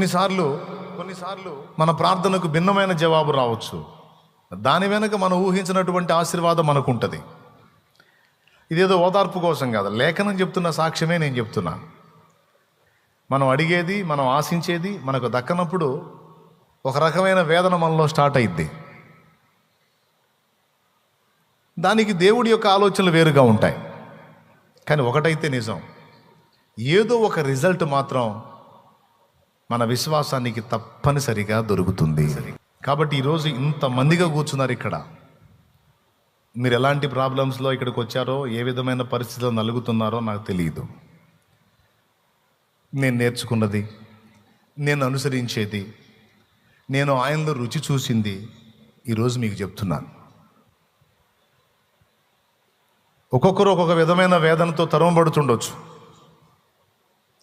కొన్నిసార్లు కొన్నిసార్లు మన ప్రార్థనకు భిన్నమైన జవాబు రావచ్చు. దాని వెనుక మనం ఊహించినటువంటి ఆశీర్వాదం మనకుంటుంది. ఇదేదో ఓదార్పు కోసం కాదు లేఖనం చెప్తున్న సాక్ష్యమే నేను చెప్తున్నా. మనం అడిగేది మనం ఆశించేది మనకు దక్కనప్పుడు ఒక రకమైన వేదన మనలో స్టార్ట్ అయింది దానికి దేవుడి యొక్క ఆలోచనలు వేరుగా ఉంటాయి. కానీ ఒకటైతే నిజం. ఏదో ఒక రిజల్ట్ మాత్రం మన విశ్వాసానికి తప్పనిసరిగా దొరుకుతుంది. కాబట్టి ఈరోజు ఇంతమందిగా కూర్చున్నారు ఇక్కడ. మీరు ఎలాంటి ప్రాబ్లమ్స్లో ఇక్కడికి వచ్చారో ఏ విధమైన పరిస్థితిలో నలుగుతున్నారో నాకు తెలియదు నేను నేర్చుకున్నది నేను అనుసరించేది నేను ఆయనలో రుచి చూసింది ఈరోజు మీకు చెప్తున్నాను. ఒక్కొక్కరు ఒక్కొక్క విధమైన వేదనతో తరమబడుతుండొచ్చు.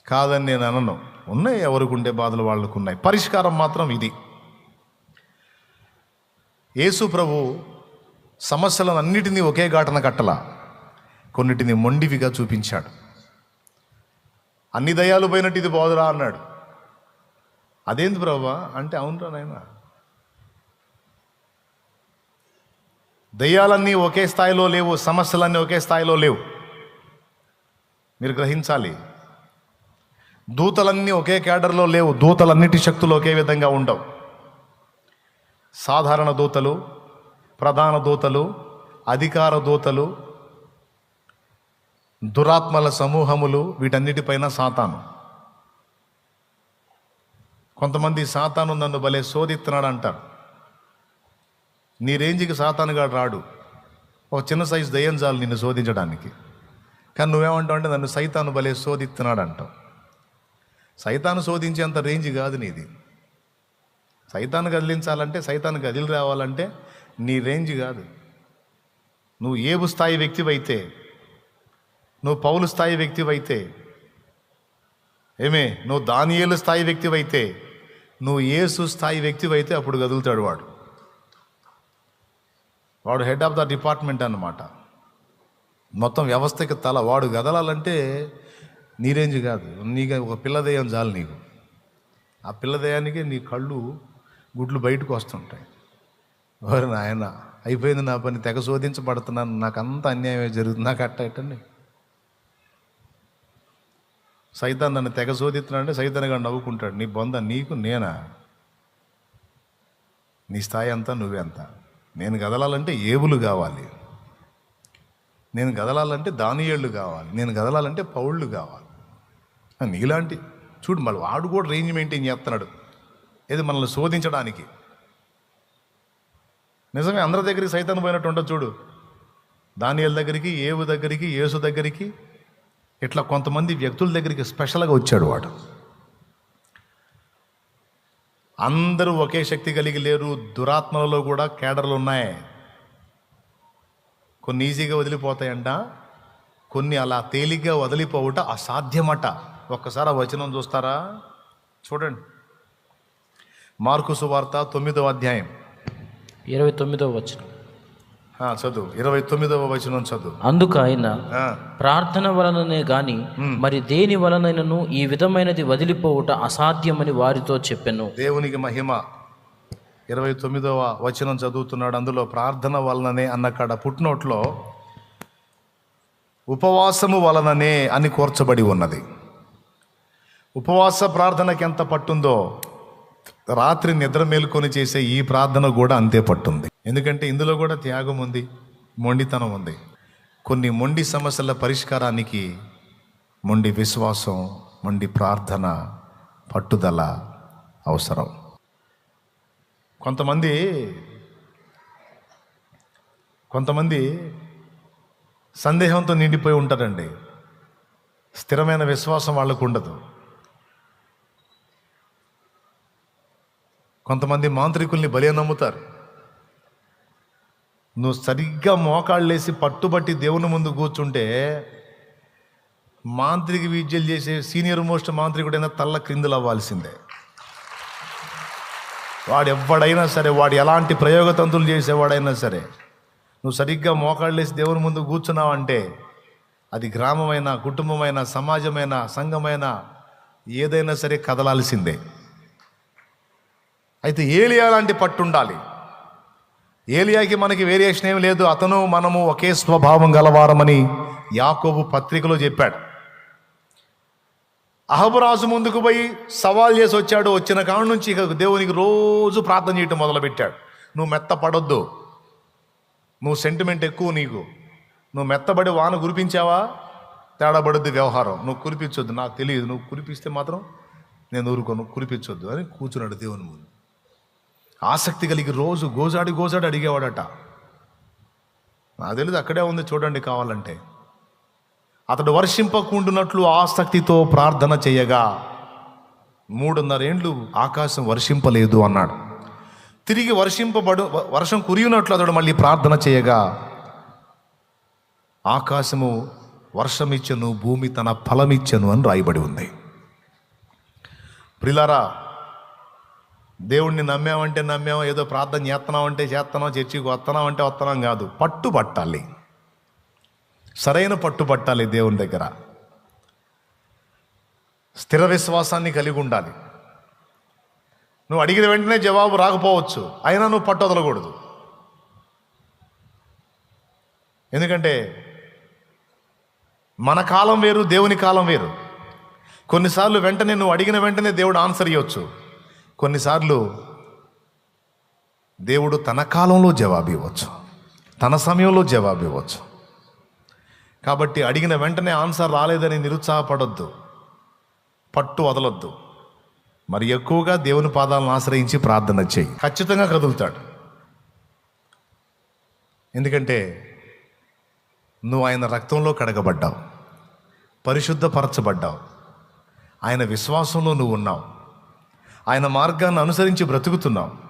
కాదని నేను అనను. ఉన్నాయి ఎవరికి ఉండే బాధలు వాళ్ళకు ఉన్నాయి పరిష్కారం మాత్రం ఇది. యేసు ప్రభు సమస్యలను అన్నిటినీ ఒకే ఘాటన కట్టల. కొన్నిటిని మొండివిగా చూపించాడు. అన్ని దయాలు పోయినట్టు ఇది బోధరా అన్నాడు. అదేంది ప్రభా? అంటే అవునరా నాయనా. దయ్యాలన్నీ ఒకే స్థాయిలో లేవు సమస్యలన్నీ ఒకే స్థాయిలో లేవు. మీరు గ్రహించాలి దూతలన్నీ ఒకే క్యాడర్లో లేవు దూతలన్నిటి శక్తులు ఒకే విధంగా ఉండవు. సాధారణ దూతలు ప్రధాన దూతలు అధికార దూతలు దురాత్మల సమూహములు వీటన్నిటిపైన సాతాను. కొంతమంది సాతాను నన్ను భలే శోధిస్తున్నాడు అంటారు నీ రేంజ్కి సాతానుగా రాడు. ఒక చిన్న సైజు దయ్యం చాలు నిన్ను శోధించడానికి. కానీ నువ్వేమంటావు అంటే నన్ను సైతాను భలే శోధిస్తున్నాడు అంటావు సైతాను శోధించేంత రేంజ్ కాదు నీది. సైతాను కదిలించాలంటే సైతాను కదిలి రావాలంటే నీ రేంజ్ కాదు. నువ్వు ఏబు స్థాయి వ్యక్తివైతే నువ్వు పౌలు స్థాయి వ్యక్తివైతే ఏమే నువ్వు దానియేలు స్థాయి వ్యక్తివైతే నువ్వు ఏసు స్థాయి వ్యక్తివైతే అప్పుడు కదులుతాడు వాడు. వాడు హెడ్ ఆఫ్ ద డిపార్ట్మెంట్ అన్నమాట. మొత్తం వ్యవస్థకి తల వాడు కదలాలంటే నీ రేంజ్ కాదు. నీకు ఒక పిల్లదయం చాలు నీకు. ఆ పిల్లదయానికి నీ కళ్ళు గుడ్లు బయటకు వస్తుంటాయి. ఎవరు నాయన అయిపోయింది నా పని. తెగ శోధించబడుతున్నాను. నాకు అంత అన్యాయమే జరుగుతుంది? నాకు అట్ట ఎట్టండి? సైతాన్ నన్ను తెగ శోధిస్తున్నాడంటే సైతాన్గా నవ్వుకుంటాడు. నీ బొంద నీకు నేనా? నీ స్థాయి అంతా నువ్వెంత నేను కదలాలంటే ఏబులు కావాలి. నేను కదలాలంటే దానియేళ్ళు కావాలి. నేను కదలాలంటే పౌళ్ళు కావాలి. నీలాంటి చూడు మళ్ళీ వాడు కూడా రేంజ్ మెయింటైన్ చేస్తున్నాడు. ఏది మనల్ని శోధించడానికి. నిజమే అందరి దగ్గరికి సైతాన్ని పోయినట్టు ఉంటుంది చూడు. దానియల దగ్గరికి ఏవు దగ్గరికి యేసు దగ్గరికి ఇట్లా కొంతమంది వ్యక్తుల దగ్గరికి స్పెషల్గా వచ్చాడు వాడు. అందరూ ఒకే శక్తి కలిగి లేరు దురాత్మలలో కూడా కేడర్లు ఉన్నాయి. కొన్ని ఈజీగా వదిలిపోతాయంట కొన్ని అలా తేలిగ్గా వదిలిపోవుట అసాధ్యమట. ఒక్కసారి ఆ వచనం చూస్తారా? చూడండి. మార్కు సువార్త తొమ్మిదవ అధ్యాయం. ఇరవై తొమ్మిదవ వచనం. చదువు. ఇరవై తొమ్మిదవ వచనం చదువు. అందుకు ఆయన ప్రార్థన వలననే గాని మరి దేని వలనైనను ఈ విధమైనది వదిలిపోవుట అసాధ్యమని వారితో చెప్పెను. దేవునికి మహిమ. ఇరవై తొమ్మిదవ వచనం చదువుతున్నాడు. అందులో ప్రార్థన వలననే అన్న కాడ పుట్టినోట్లో ఉపవాసము వలననే అని కోర్చబడి ఉన్నది. ఉపవాస ప్రార్థనకి ఎంత పట్టుందో రాత్రి నిద్ర మేలుకొని చేసే ఈ ప్రార్థన కూడా అంతే పట్టుంది. ఎందుకంటే ఇందులో కూడా త్యాగం ఉంది మొండితనం ఉంది. కొన్ని మొండి సమస్యల పరిష్కారానికి మొండి విశ్వాసం మొండి ప్రార్థన పట్టుదల అవసరం. కొంతమంది కొంతమంది సందేహంతో నిండిపోయి ఉంటారండి. స్థిరమైన విశ్వాసం వాళ్ళకు ఉండదు. కొంతమంది మాంత్రికుల్ని బలి నమ్ముతారు. నువ్వు సరిగ్గా మోకాళ్ళేసి పట్టుబట్టి దేవుని ముందు కూర్చుంటే మాంత్రిక విద్యలు చేసే సీనియర్ మోస్ట్ మాంత్రికుడైనా తల్ల క్రిందులు అవ్వాల్సిందే వాడు ఎవడైనా సరే వాడు ఎలాంటి ప్రయోగతంతులు చేసేవాడైనా సరే నువ్వు సరిగ్గా మోకాళ్ళేసి దేవుని ముందు కూర్చున్నావంటే అది గ్రామమైన కుటుంబమైన సమాజమైన సంఘమైనా ఏదైనా సరే కదలాల్సిందే. అయితే ఏలియా లాంటి పట్టుండాలి ఏలియాకి మనకి వేరియేషన్ ఏం లేదు. అతను మనము ఒకే స్వభావం గలవారమని యాకోబు పత్రికలో చెప్పాడు. అహబురాజు ముందుకు పోయి సవాల్ చేసి వచ్చాడు. వచ్చిన కాడ నుంచి ఇక దేవునికి రోజు ప్రార్థన చేయటం మొదలుపెట్టాడు. నువ్వు మెత్తపడొద్దు. నువ్వు సెంటిమెంట్ ఎక్కువ నీకు. నువ్వు మెత్తబడి వాన కురిపించావా? తేడా పడుద్ది వ్యవహారం. నువ్వు కురిపించొద్దు. నాకు తెలియదు. నువ్వు కురిపిస్తే మాత్రం నేను ఊరుకోను. కురిపించొద్దు అని కూర్చున్నాడు దేవుని ముందు. ఆసక్తి కలిగి రోజు గోజాడి గోజాడి అడిగేవాడట. నాకు తెలియదు అక్కడే ఉంది చూడండి కావాలంటే. అతడు వర్షింపకుండునట్లు ఆసక్తితో ప్రార్థన చేయగా మూడున్నరేండ్లు ఆకాశం వర్షింపలేదు అన్నాడు. తిరిగి వర్షింపబడు వర్షం కురియునట్లు అతడు మళ్ళీ ప్రార్థన చేయగా ఆకాశము వర్షమిచ్చను భూమి తన ఫలమిచ్చను అని రాయబడి ఉంది. ప్రిలారా దేవుణ్ణి నమ్మామంటే నమ్మాము ఏదో ప్రార్థన చేస్తున్నామంటే చేస్తున్నాం చర్చికి వస్తున్నాం అంటే వస్తున్నాం కాదు. పట్టు పట్టాలి. సరైన పట్టు పట్టాలి దేవుని దగ్గర. స్థిర విశ్వాసాన్ని కలిగి ఉండాలి. నువ్వు అడిగిన వెంటనే జవాబు రాకపోవచ్చు. అయినా నువ్వు పట్టు వదలకూడదు. ఎందుకంటే మన కాలం వేరు దేవుని కాలం వేరు. కొన్నిసార్లు వెంటనే నువ్వు అడిగిన వెంటనే దేవుడు ఆన్సర్ ఇవ్వచ్చు కొన్నిసార్లు దేవుడు తన కాలంలో జవాబు ఇవ్వచ్చు తన సమయంలో జవాబు ఇవ్వచ్చు కాబట్టి అడిగిన వెంటనే ఆన్సర్ రాలేదని నిరుత్సాహపడొద్దు పట్టు వదలొద్దు. మరి ఎక్కువగా దేవుని పాదాలను ఆశ్రయించి ప్రార్థన చేయి. ఖచ్చితంగా కదులుతాడు. ఎందుకంటే నువ్వు ఆయన రక్తంలో కడగబడ్డావు పరిశుద్ధపరచబడ్డావు. ఆయన విశ్వాసంలో నువ్వు ఉన్నావు. ఆయన మార్గాన్ని అనుసరించి బ్రతుకుతున్నాం.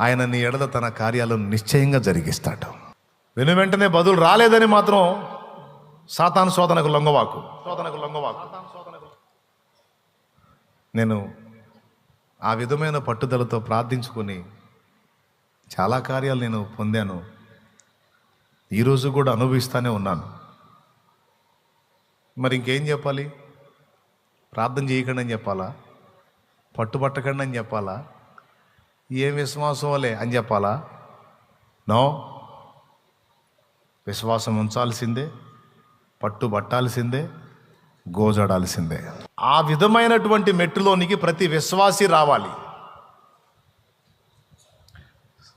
ఆయన నీ ఎడల తన కార్యాలను నిశ్చయంగా జరిగిస్తాడు. వెను వెంటనే బదులు రాలేదని మాత్రం సాతాను శోధనకు లొంగవాకు. శోధనకు లొంగవాకు. నేను ఆ విధమైన పట్టుదలతో ప్రార్థించుకొని చాలా కార్యాలు నేను పొందాను. ఈరోజు కూడా అనుభవిస్తూనే ఉన్నాను. మరి ఇంకేం చెప్పాలి? ప్రార్థన చేయకండి అని చెప్పాలా? పట్టుబట్టకండి అని చెప్పాలా? ఏం విశ్వాసం లే అని చెప్పాలా? నో. విశ్వాసం ఉంచాల్సిందే పట్టుబట్టాల్సిందే గోజడాల్సిందే. ఆ విధమైనటువంటి మెట్టులోనికి ప్రతి విశ్వాసి రావాలి.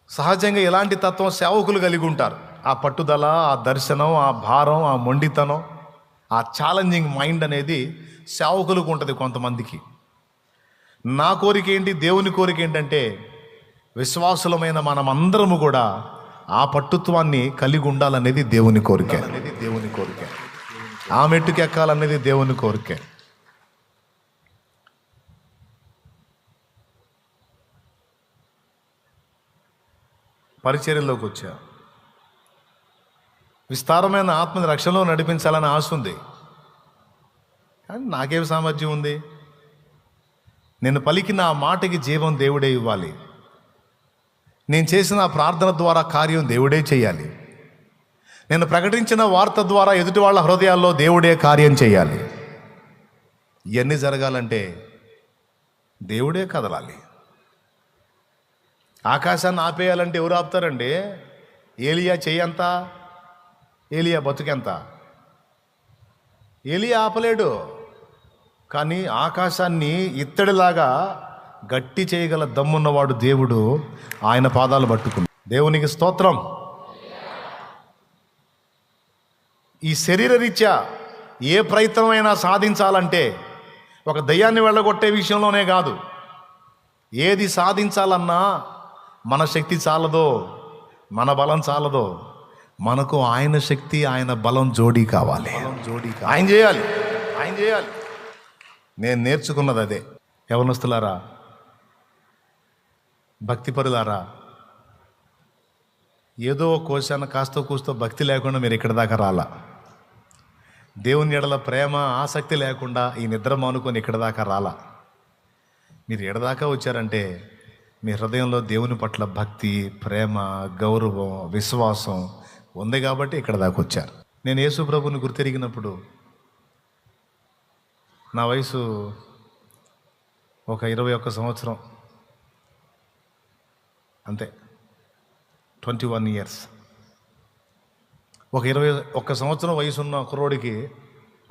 సహజంగా ఎలాంటి తత్వం సేవకులు కలిగి ఉంటారు. ఆ పట్టుదల ఆ దర్శనం ఆ భారం ఆ మొండితనం ఆ ఛాలెంజింగ్ మైండ్ అనేది సేవకులకు ఉంటుంది కొంతమందికి. నా కోరిక ఏంటి? దేవుని కోరిక ఏంటంటే విశ్వాసులమైన మనమందరము కూడా ఆ పట్టుత్వాన్ని కలిగి ఉండాలనేది దేవుని కోరిక. అనేది దేవుని కోరిక. ఆ మెట్టుకు ఎక్కాలనేది దేవుని కోరికే. పరిచర్యలోకి వచ్చా విస్తారమైన ఆత్మని రక్షణలో నడిపించాలని ఆశ ఉంది. కానీ నాకేం సామర్థ్యం ఉంది? నేను పలికిన ఆ మాటకి జీవం దేవుడే ఇవ్వాలి. నేను చేసిన ప్రార్థన ద్వారా కార్యం దేవుడే చేయాలి. నేను ప్రకటించిన వార్త ద్వారా ఎదుటి వాళ్ళ హృదయాల్లో దేవుడే కార్యం చేయాలి. ఇవన్నీ జరగాలంటే దేవుడే కదలాలి. ఆకాశాన్ని ఆపేయాలంటే ఎవరు ఆపుతారండి? ఏలియా చెయ్యంత? ఏలియా బతుకెంత? ఏలియా ఆపలేడు. కానీ ఆకాశాన్ని ఇత్తడిలాగా గట్టి చేయగల దమ్మున్నవాడు దేవుడు ఆయన పాదాలు పట్టుకుంది. దేవునికి స్తోత్రం. ఈ శరీర రీత్యా ఏ ప్రయత్నమైనా సాధించాలంటే ఒక దయ్యాన్ని వెళ్ళగొట్టే విషయంలోనే కాదు. ఏది సాధించాలన్నా మన శక్తి చాలదో మన బలం చాలదో మనకు ఆయన శక్తి ఆయన బలం జోడీ కావాలి. జోడీ ఆయన చేయాలి. ఆయన చేయాలి. నేను నేర్చుకున్నది అదే. యవనస్తులారా భక్తిపరులారా ఏదో కోశాన కాస్తో కూస్తో భక్తి లేకుండా మీరు ఇక్కడి దాకా రాలా. దేవుని ఎడల ప్రేమ ఆసక్తి లేకుండా ఈ నిద్ర మానుకొని ఇక్కడ దాకా రాలా. మీరు ఎడదాకా వచ్చారంటే మీ హృదయంలో దేవుని పట్ల భక్తి ప్రేమ గౌరవం విశ్వాసం ఉంది కాబట్టి ఇక్కడ దాకా వచ్చారు. నేను యేసు ప్రభుని గుర్తెరిగినప్పుడు నా వయసు ఒక ఇరవై ఒక్క సంవత్సరం. అంతే. Twenty one years. ఒక ఇరవై ఒక్క సంవత్సరం వయసు ఉన్న కుర్రోడికి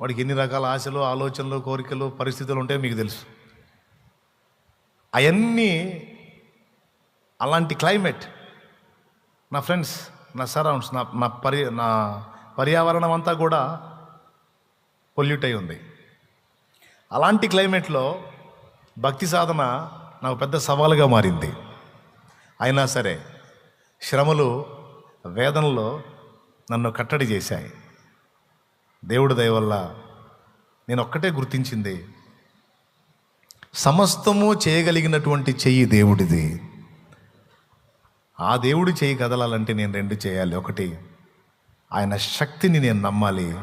వాడికి ఎన్ని రకాల ఆశలు ఆలోచనలు కోరికలు పరిస్థితులు ఉంటాయో మీకు తెలుసు. అవన్నీ అలాంటి క్లైమేట్. నా ఫ్రెండ్స్ నా సరౌండ్స్ నా నా పరి నా పర్యావరణం అంతా కూడా పొల్యూట్ అయి ఉంది. అలాంటి క్లైమేట్లో భక్తి సాధన నాకు పెద్ద సవాలుగా మారింది. అయినా సరే శ్రమలు వేదనలో నన్ను కట్టడి చేశాయి. దేవుడి దయవల్ల నేను ఒక్కటే గుర్తించింది సమస్తము చేయగలిగినటువంటి చెయ్యి దేవుడిది. ఆ దేవుడు చెయ్యి కదలాలంటే నేను రెండు చేయాలి. ఒకటి ఆయన శక్తిని నేను నమ్మాలి.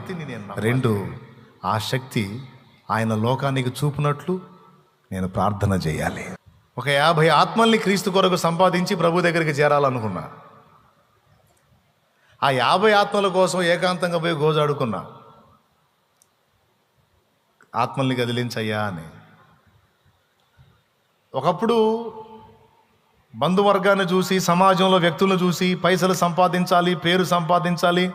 రెండు ఆ శక్తి ఆయన లోకానికి చూపినట్లు నేను ప్రార్థన చేయాలి. ఒక యాభై ఆత్మల్ని క్రీస్తు కొరకు సంపాదించి ప్రభు దగ్గరికి చేరాలనుకున్నా. ఆ యాభై ఆత్మల కోసం ఏకాంతంగా పోయి గోజాడుకున్నా. ఆత్మల్ని కదిలించయ్యా అని. ఒకప్పుడు బంధువర్గాన్ని చూసి సమాజంలో వ్యక్తులను చూసి పైసలు సంపాదించాలి పేరు సంపాదించాలి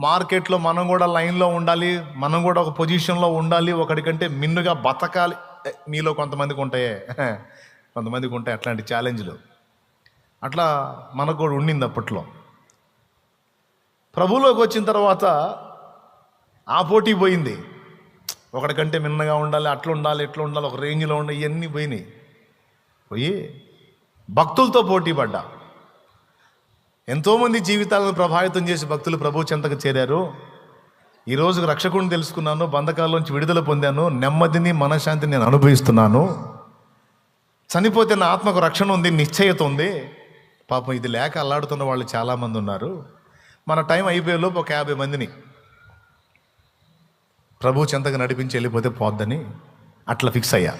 మార్కెట్లో మనం కూడా లైన్లో ఉండాలి మనం కూడా ఒక పొజిషన్లో ఉండాలి ఒకటికంటే మిన్నుగా బతకాలి. మీలో కొంతమందికి ఉంటాయే. కొంతమందికి ఉంటాయి అట్లాంటి ఛాలెంజ్లు. అట్లా మనకు కూడా ఉండింది అప్పట్లో. ప్రభులోకి వచ్చిన తర్వాత ఆ పోటీ పోయింది. ఒకటికంటే మిన్నగా ఉండాలి అట్లా ఉండాలి ఎట్లా ఉండాలి ఒక రేంజ్లో ఉండాలి ఇవన్నీ పోయినాయి. పోయి భక్తులతో పోటీ పడ్డా. ఎంతోమంది జీవితాలను ప్రభావితం చేసి భక్తులు ప్రభు చెంతకు చేరారు. ఈరోజు రక్షకుడిని తెలుసుకున్నాను బంధకాల్లోంచి విడుదల పొందాను నెమ్మదిని మనశ్శాంతిని నేను అనుభవిస్తున్నాను. చనిపోతే నా ఆత్మకు రక్షణ ఉంది నిశ్చయత ఉంది. పాపం ఇది లేక అల్లాడుతున్న వాళ్ళు చాలామంది ఉన్నారు. మన టైం అయిపోయేలోపు ఒక యాభై మందిని ప్రభు చెంతకు నడిపించి వెళ్ళిపోతే పోద్దని అట్లా ఫిక్స్ అయ్యా.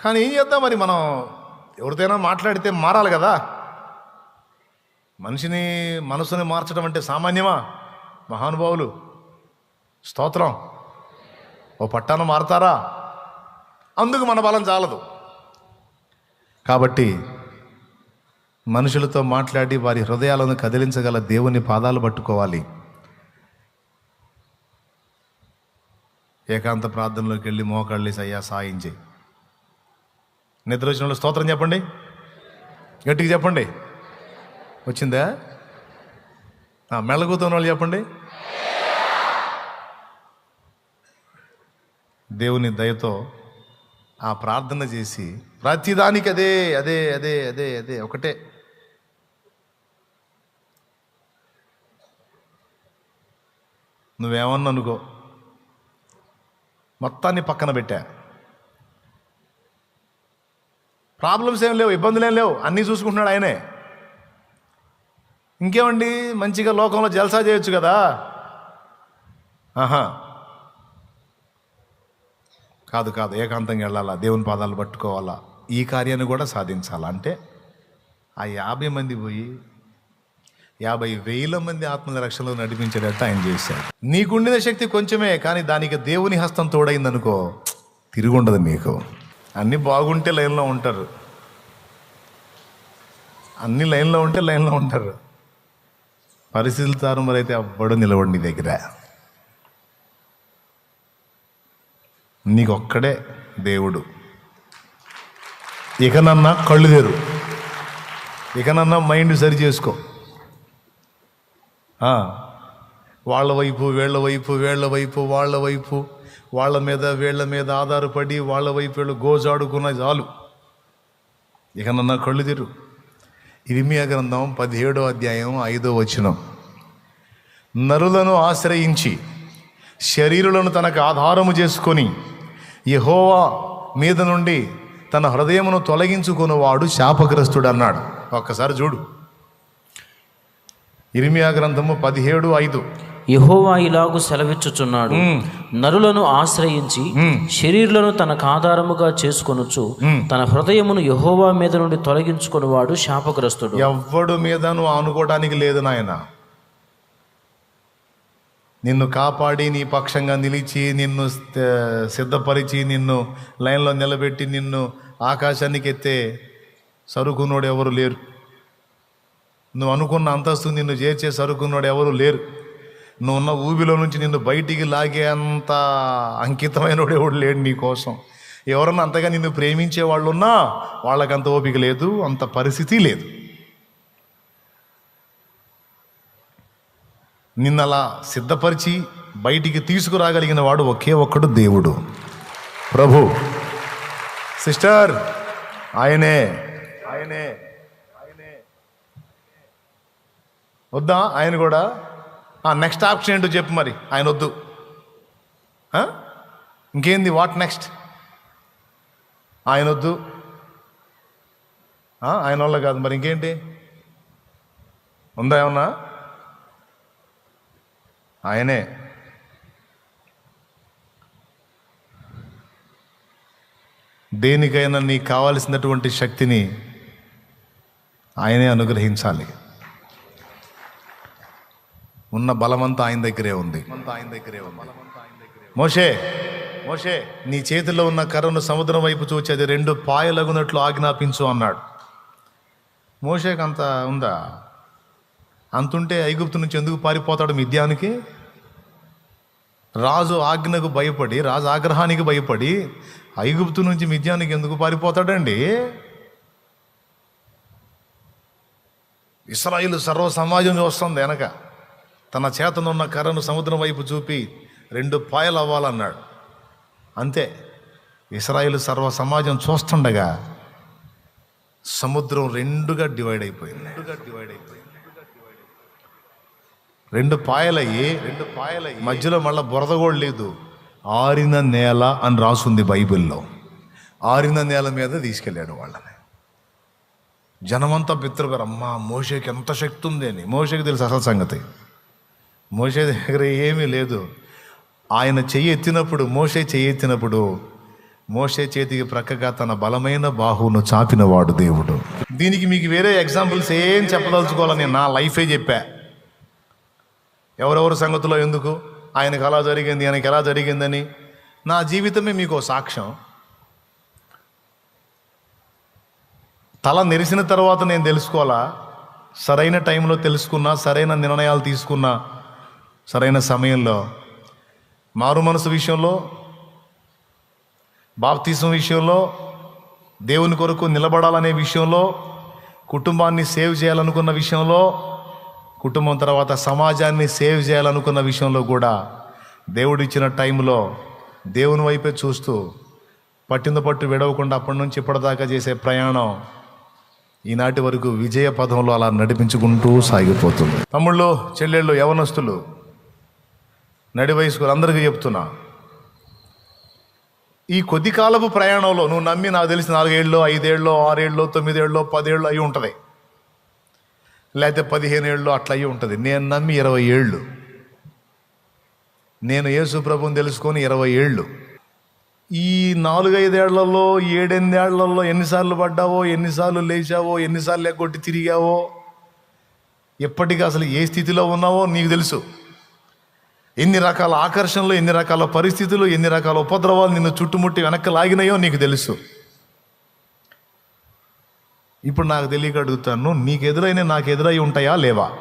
కానీ ఏం చేద్దాం మరి మనం ఎవరితోనైనా మాట్లాడితే మారాలి కదా. మనిషిని మనసుని మార్చడం అంటే సామాన్యమా? మహానుభావులు. స్తోత్రం. ఓ పట్టాను మారతారా? అందుకు మన బలం చాలదు. కాబట్టి మనుషులతో మాట్లాడి వారి హృదయాలను కదిలించగల దేవుని పాదాలు పట్టుకోవాలి. ఏకాంత ప్రార్థనలోకి వెళ్ళి మోకాళ్ళేసి అయ్యా సాయించి నిద్ర వచ్చిన వాళ్ళు స్తోత్రం చెప్పండి. గట్టిగా చెప్పండి. వచ్చిందా? ఆ, వాళ్ళు చెప్పండి. దేవుని దయతో ఆ ప్రార్థన చేసి ప్రతిదానికి అదే అదే అదే అదే అదే ఒకటే. నువ్వేమన్నా అనుకో మొత్తాన్ని పక్కన పెట్టా. ప్రాబ్లమ్స్ ఏం లేవు ఇబ్బందులు ఏం లేవు అన్నీ చూసుకుంటున్నాడు ఆయనే. ఇంకేమండి? మంచిగా లోకంలో జల్సా చేయొచ్చు కదా? ఆహా. కాదు కాదు. ఏకాంతంగా వెళ్ళాలా? దేవుని పాదాలు పట్టుకోవాలా? ఈ కార్యాన్ని కూడా సాధించాలా? అంటే ఆ యాభై మంది పోయి యాభై వేల మంది ఆత్మల రక్షణలో నడిపించేటట్టు ఆయన చేశాడు. నీకుండిన శక్తి కొంచెమే కానీ దానికి దేవుని హస్తం తోడైందనుకో తిరుగుండదు నీకు. అన్నీ బాగుంటే లైన్లో ఉంటారు. అన్ని లైన్లో ఉంటే లైన్లో ఉంటారు. పరిస్థితులు తారుమారైతే అవ్వడు నిలబడి నీ దగ్గర. నీకొక్కడే దేవుడు. ఇకనన్నా కళ్ళు తెరు. ఇకనన్నా మైండ్ సరి చేసుకో. వాళ్ళ వైపు వీళ్ళ వైపు వీళ్ళ వైపు వాళ్ళ వైపు వాళ్ళ మీద వీళ్ళ మీద ఆధారపడి వాళ్ళ వైపు వీళ్ళు గోజాడుకున్న చాలు. ఇక నన్న కళ్ళు తెరు. ఇరిమియా గ్రంథం పదిహేడో అధ్యాయం ఐదో వచనం. నరులను ఆశ్రయించి శరీరులను తనకు ఆధారము చేసుకొని యహోవా మీద నుండి తన హృదయమును తొలగించుకున్నవాడు శాపగ్రస్తుడు అన్నాడు. ఒక్కసారి చూడు. ఇరిమియా గ్రంథము పదిహేడు ఐదు. యెహోవా ఇలాగు సెలవిచ్చుచున్నాడు. నరులను ఆశ్రయించి శరీరులను తనకు ఆధారముగా చేసుకొనుచు తన హృదయమును యెహోవా మీద నుండి తొలగించుకునివాడు శాపగ్రస్తుడు. ఎవ్వడు మీద నువ్వు ఆనుకోవడానికి లేదు నాయన. నిన్ను కాపాడి నీ పక్షంగా నిలిచి నిన్ను సిద్ధపరిచి నిన్ను లైన్లో నిలబెట్టి నిన్ను ఆకాశానికి ఎత్తే సరుకున్నోడు ఎవరు లేరు. నువ్వు అనుకున్న అంతస్తు నిన్ను చేర్చే సరుకున్నోడు ఎవరు లేరు. నువ్వున్న ఊబిలో నుంచి నిన్ను బయటికి లాగే అంత అంకితమైనోడు ఎవడు లేడు నీ కోసం. ఎవరన్నా అంతగా నిన్ను ప్రేమించే వాళ్ళు ఉన్నా వాళ్ళకంత ఓపిక లేదు అంత పరిస్థితి లేదు. నిన్న అలా సిద్ధపరిచి బయటికి తీసుకురాగలిగిన వాడు ఒకే ఒక్కడు దేవుడు. ప్రభు సిస్టర్ ఆయనే. ఆయనే. ఆయనే. వద్దా? ఆయన కూడా? నెక్స్ట్ ఆప్షన్ ఏంటో చెప్పు మరి. ఆయన వద్దు. ఇంకేంది? వాట్ నెక్స్ట్ ఆయన వద్దు. ఆయన వల్ల కాదు. మరి ఇంకేంటి? ఉందా ఏమన్నా? ఆయనే. దేనికైనా నీకు కావాల్సినటువంటి శక్తిని ఆయనే అనుగ్రహించాలి. ఉన్న బలమంతా ఆయన దగ్గరే ఉంది. ఆయన దగ్గరే ఉంది మోషే మోషే నీ చేతిలో ఉన్న కర్రను సముద్రం వైపు చూచి అది రెండు పాయలగునట్లు ఆజ్ఞాపించు అన్నాడు. మోషేకి అంత ఉందా? అంతుంటే ఐగుప్తు నుంచి ఎందుకు పారిపోతాడు మిద్యానికి? రాజు ఆజ్ఞకు భయపడి రాజు ఆగ్రహానికి భయపడి ఐగుప్తు నుంచి మిద్యానికి ఎందుకు పారిపోతాడండి? ఇస్రాయిల్ సర్వ సమాజం చూస్తుంది వెనక. తన చేతనున్న కర్రను సముద్రం వైపు చూపి రెండు పాయలు అవ్వాలన్నాడు అంతే. ఇస్రాయిల్ సర్వ సమాజం చూస్తుండగా సముద్రం రెండుగా డివైడ్ అయిపోయింది. రెండుగా డివైడ్ అయిపోయింది రెండు పాయలయ్యి రెండు పాయలయ్యి మధ్యలో మళ్ళీ బురద కూడా లేదు. ఆరిన నేల అని రాసుంది బైబిల్లో. ఆరిన నేల మీద తీసుకెళ్ళాడు వాళ్ళని. జనమంతా పితృగారు అమ్మా మోషేకి ఎంత శక్తి ఉంది అని. మోషేకి తెలుసు అసలు సంగతి. మోషే దగ్గర ఏమీ లేదు. ఆయన చెయ్యి ఎత్తినప్పుడు మోషే చెయ్యి ఎత్తినప్పుడు మోషే చేతికి ప్రక్కగా తన బలమైన బాహువును చాపినవాడు దేవుడు. దీనికి మీకు వేరే ఎగ్జాంపుల్స్ ఏం చెప్పదలుచుకోవాలని నేను నా లైఫే చెప్పా. ఎవరెవరి సంగతిలో ఎందుకు? ఆయనకు అలా జరిగింది ఆయనకి ఎలా జరిగిందని. నా జీవితమే మీకు సాక్ష్యం. తల నెరిసిన తర్వాత నేను తెలుసుకోవాలా? సరైన టైంలో తెలుసుకున్నా సరైన నిర్ణయాలు తీసుకున్నా సరైన సమయంలో మారు మనసు విషయంలో బాప్తీసం విషయంలో దేవుని కొరకు నిలబడాలనే విషయంలో కుటుంబాన్ని సేవ్ చేయాలనుకున్న విషయంలో కుటుంబం తర్వాత సమాజాన్ని సేవ్ చేయాలనుకున్న విషయంలో కూడా దేవుడిచ్చిన టైంలో దేవుని వైపే చూస్తూ పట్టిన పట్టు విడవకుండా అప్పటి నుంచి ఇప్పటిదాకా చేసే ప్రయాణం ఈనాటి వరకు విజయ పదంలో అలా నడిపించుకుంటూ సాగిపోతుంది. తమ్ముళ్ళు చెల్లెళ్ళు యవనస్తులు నడి వయస్కులు అందరికీ చెప్తున్నా. ఈ కొద్ది కాలపు ప్రయాణంలో నువ్వు నమ్మి నాకు తెలిసి నాలుగేళ్ళు ఐదేళ్ళు ఆరేళ్ళు తొమ్మిదేళ్ళు పదేళ్ళు అయి ఉంటుంది. లేకపోతే పదిహేను ఏళ్ళు అట్లా అయి ఉంటుంది. నేను నమ్మి ఇరవై ఏళ్ళు. నేను యేసు ప్రభుని తెలుసుకొని ఇరవై ఏళ్ళు. ఈ నాలుగైదేళ్ళలో ఏడెనిమిదేళ్ళలో ఎన్నిసార్లు పడ్డావో ఎన్నిసార్లు లేచావో ఎన్నిసార్లు ఎగ్గొట్టి తిరిగావో ఎప్పటికీ అసలు ఏ స్థితిలో ఉన్నావో నీకు తెలుసు. ఎన్ని రకాల ఆకర్షణలు ఎన్ని రకాల పరిస్థితులు ఎన్ని రకాల ఉపద్రవాలు నిన్ను చుట్టుముట్టి వెనక్కి లాగినాయో నీకు తెలుసు. ఇప్పుడు నాకు తెలియక అడుగుతాను నీకు ఎదురైన నాకు ఎదురై ఉంటాయా లేవా?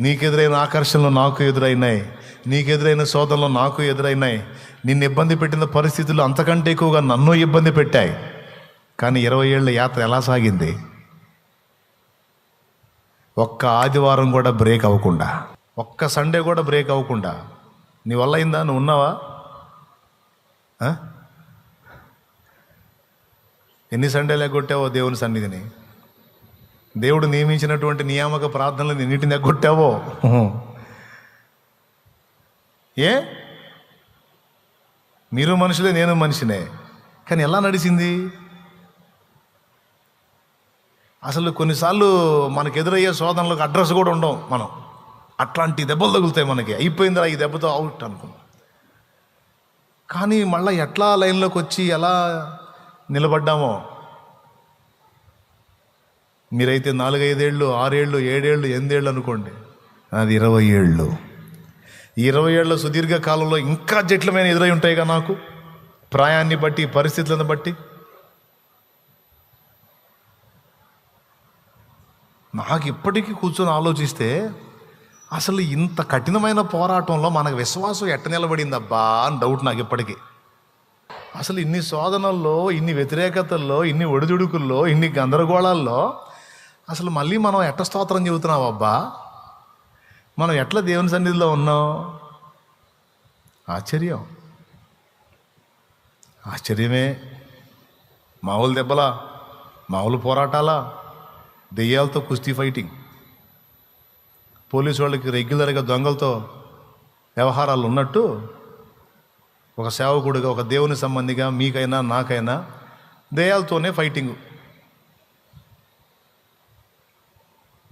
నీకు ఎదురైన ఆకర్షణలు నాకు ఎదురైనాయి నీకు ఎదురైన శోధనలు నాకు ఎదురైనాయి. నిన్ను ఇబ్బంది పెట్టిన పరిస్థితులు అంతకంటే ఎక్కువగా నన్ను ఇబ్బంది పెట్టాయి. కానీ ఇరవై ఏళ్ళ యాత్ర ఎలా సాగింది? ఒక్క ఆదివారం కూడా బ్రేక్ అవ్వకుండా. ఒక్క సండే కూడా బ్రేక్ అవ్వకుండా. నీ వల్ల అయిందా? నువ్వు ఉన్నావా? ఎన్ని సండేలు ఎగ్గొట్టావో దేవుని సన్నిధిని? దేవుడు నియమించినటువంటి నియామక ప్రార్థనలు నిన్నిటిని ఎగ్గొట్టావో ఏ? మీరు మనుషులే నేను మనిషినే. కానీ ఎలా నడిచింది? అసలు కొన్నిసార్లు మనకు ఎదురయ్యే శోధనలకు అడ్రస్ కూడా ఉండవు మనం. అట్లాంటి దెబ్బలు తగులుతాయి మనకి. అయిపోయిందిరా ఈ దెబ్బతో అవుట్ అనుకున్నాం. కానీ మళ్ళీ ఎట్లా లైన్లోకి వచ్చి ఎలా నిలబడ్డామో? మీరైతే నాలుగైదేళ్ళు ఆరేళ్ళు ఏడేళ్ళు ఎనిమిదేళ్ళు అనుకోండి. అది ఇరవై ఏళ్ళు ఇరవై ఏళ్ళ సుదీర్ఘ కాలంలో ఇంకా జట్లమైన ఎదురై ఉంటాయిగా నాకు. ప్రాయాన్ని బట్టి పరిస్థితులను బట్టి. నాకు ఇప్పటికీ కూర్చొని ఆలోచిస్తే అసలు ఇంత కఠినమైన పోరాటంలో మనకు విశ్వాసం ఎట్ట నిలబడిందబ్బా అని డౌట్ నాకు ఇప్పటికీ. అసలు ఇన్ని శోధనల్లో ఇన్ని వ్యతిరేకతల్లో ఇన్ని ఒడిదుడుకుల్లో ఇన్ని గందరగోళాల్లో అసలు మళ్ళీ మనం ఎట్ట స్తోత్రం చెబుతున్నాం అబ్బా మనం ఎట్లా దేవుని సన్నిధిలో ఉన్నాం? ఆశ్చర్యం. ఆశ్చర్యమే. మామూలు దెబ్బలా మామూలు పోరాటాలా? దెయ్యాలతో కుస్తీ ఫైటింగ్ పోలీసు వాళ్ళకి రెగ్యులర్గా దొంగలతో వ్యవహారాలు ఉన్నట్టు ఒక సేవకుడిగా ఒక దేవుని సంబంధిగా మీకైనా నాకైనా దయాలతోనే ఫైటింగ్.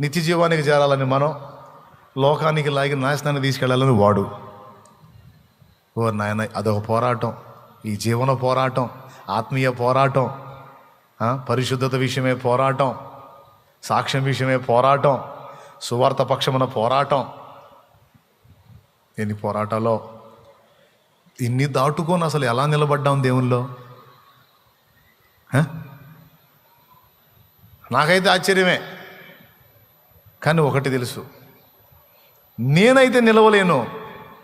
నిత్య జీవానికి చేరాలని మనం లోకానికి లాగి నాశనాన్ని తీసుకెళ్ళాలని వాడు. ఓ నాయన అదొక పోరాటం. ఈ జీవన పోరాటం ఆత్మీయ పోరాటం పరిశుద్ధత విషయమే పోరాటం సాక్ష్యం విషయమే పోరాటం. సువార్త పక్షమున పోరాటం. ఎన్ని పోరాటాలో ఇన్ని దాటుకొని అసలు ఎలా నిలబడ్డాం దేవుల్లో నాకైతే ఆశ్చర్యమే. కానీ ఒకటి తెలుసు. నేనైతే నిలవలేను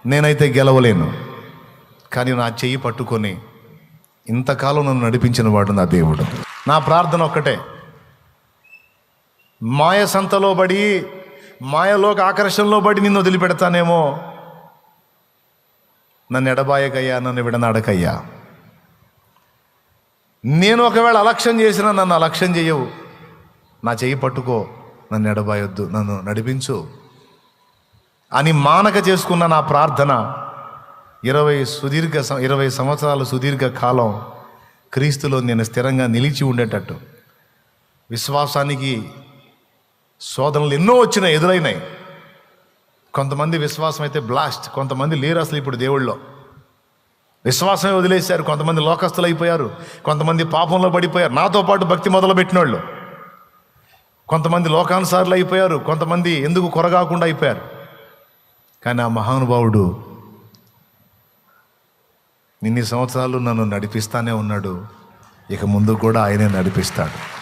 నేనైతే గెలవలేను. కానీ నా చెయ్యి పట్టుకొని ఇంతకాలం నన్ను నడిపించిన వాడు నా దేవుడు. నా ప్రార్థన ఒక్కటే. మాయ సంతలో పడి మాయలోక ఆకర్షణలో పడి నిన్ను వదిలిపెడతానేమో. నన్ను ఎడబాయకయ్యా నన్ను విడనాడకయ్యా. నేను ఒకవేళ అలక్ష్యం చేసినా నన్ను అలక్ష్యం చేయవు నా చెయ్యి పట్టుకో నన్ను ఎడబాయొద్దు నన్ను నడిపించు. అని మానక చేసుకున్న నా ప్రార్థన ఇరవై సుదీర్ఘ ఇరవై సంవత్సరాల సుదీర్ఘ కాలం క్రీస్తులో నేను స్థిరంగా నిలిచి ఉండేటట్టు. విశ్వాసానికి శోధనలు ఎన్నో వచ్చినాయి ఎదురైనాయి. కొంతమంది విశ్వాసం అయితే బ్లాస్ట్ కొంతమంది లేరు అసలు ఇప్పుడు దేవుళ్ళలో విశ్వాసమే వదిలేశారు. కొంతమంది లోకస్తులు అయిపోయారు. కొంతమంది పాపంలో పడిపోయారు. నాతో పాటు భక్తి మొదలుపెట్టిన వాళ్ళు కొంతమంది లోకానుసారులు అయిపోయారు. కొంతమంది ఎందుకు కొరగాకుండా అయిపోయారు. కానీ ఆ మహానుభావుడు ఇన్ని సంవత్సరాలు నన్ను నడిపిస్తానే ఉన్నాడు. ఇక ముందు కూడా ఆయనే నడిపిస్తాడు.